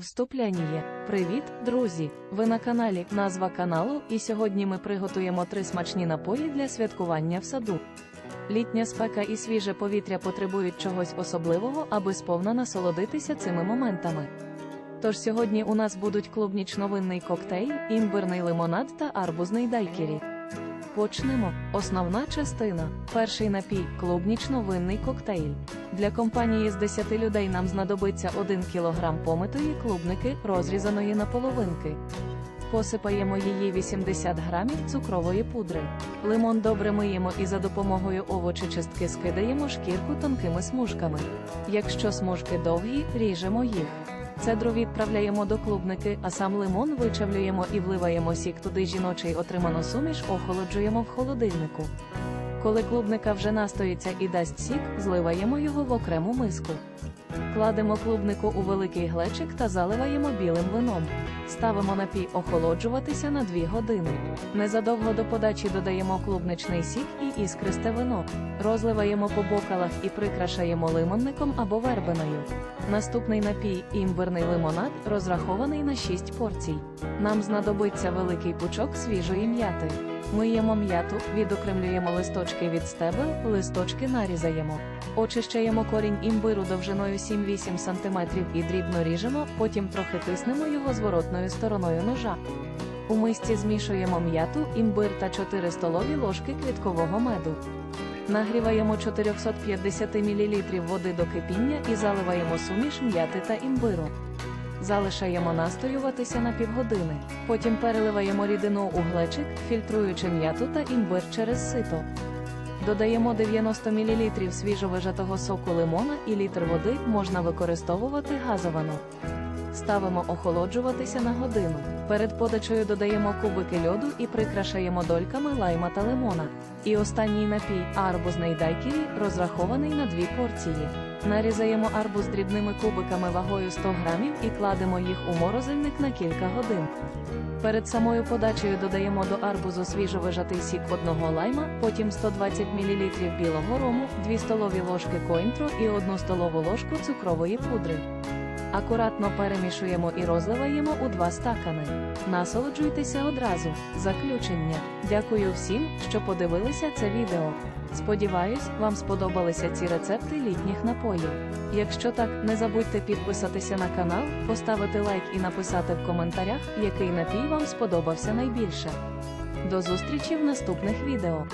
Вступляння. Привіт, друзі! Ви на каналі Назва каналу, і сьогодні ми приготуємо три смачні напої для святкування в саду. Літня спека і свіже повітря потребують чогось особливого, аби сповна насолодитися цими моментами. Тож сьогодні у нас будуть клубнічно-винний коктейль, імбирний лимонад та арбузний дайкірі. Почнемо. Основна частина. Перший напій клубнічно-винний коктейль. Для компанії з 10 людей нам знадобиться 1 кг помитої клубники, розрізаної на половинки. Посипаємо її 80 грамів цукрової пудри. Лимон добре миємо і за допомогою овочечистки скидаємо шкірку тонкими смужками. Якщо смужки довгі, ріжемо їх. Цедру відправляємо до клубники, а сам лимон вичавлюємо і вливаємо сік туди жіночий отриману суміш, охолоджуємо в холодильнику. Коли клубника вже настоїться і дасть сік, зливаємо його в окрему миску. Кладемо клубнику у великий глечик та заливаємо білим вином. Ставимо напій охолоджуватися на 2 години. Незадовго до подачі додаємо клубничний сік і іскристе вино. Розливаємо по бокалах і прикрашаємо лимонником або вербеною. Наступний напій імбирний лимонад розрахований на 6 порцій. Нам знадобиться великий пучок свіжої м'яти. Миємо м'яту, відокремлюємо листочки від стебел, листочки нарізаємо. Очищаємо корінь імбиру довжиною 7-8 см і дрібно ріжемо, потім трохи тиснемо його зворотною стороною ножа. У мисці змішуємо м'яту, імбир та 4 столові ложки квіткового меду. Нагріваємо 450 мл води до кипіння і заливаємо суміш м'яти та імбиру. Залишаємо настоюватися на півгодини. Потім переливаємо рідину у глечик, фільтруючи м'яту та імбир через сито. Додаємо 90 мл свіжовижатого соку лимона і літр води можна використовувати газовано. Ставимо охолоджуватися на годину. Перед подачею додаємо кубики льоду і прикрашаємо дольками лайма та лимона. І останній напій арбузний дайкірі розрахований на дві порції. Нарізаємо арбуз дрібними кубиками вагою 100 грамів і кладемо їх у морозильник на кілька годин. Перед самою подачею додаємо до арбузу свіжовижатий сік одного лайма, потім 120 мл білого рому, 2 столові ложки коінтро і 1 столову ложку цукрової пудри. Акуратно перемішуємо і розливаємо у два стакани. Насолоджуйтеся одразу. Заключення. Дякую всім, що подивилися це відео. Сподіваюсь, вам сподобалися ці рецепти літніх напоїв. Якщо так, не забудьте підписатися на канал, поставити лайк і написати в коментарях, який напій вам сподобався найбільше. До зустрічі в наступних відео.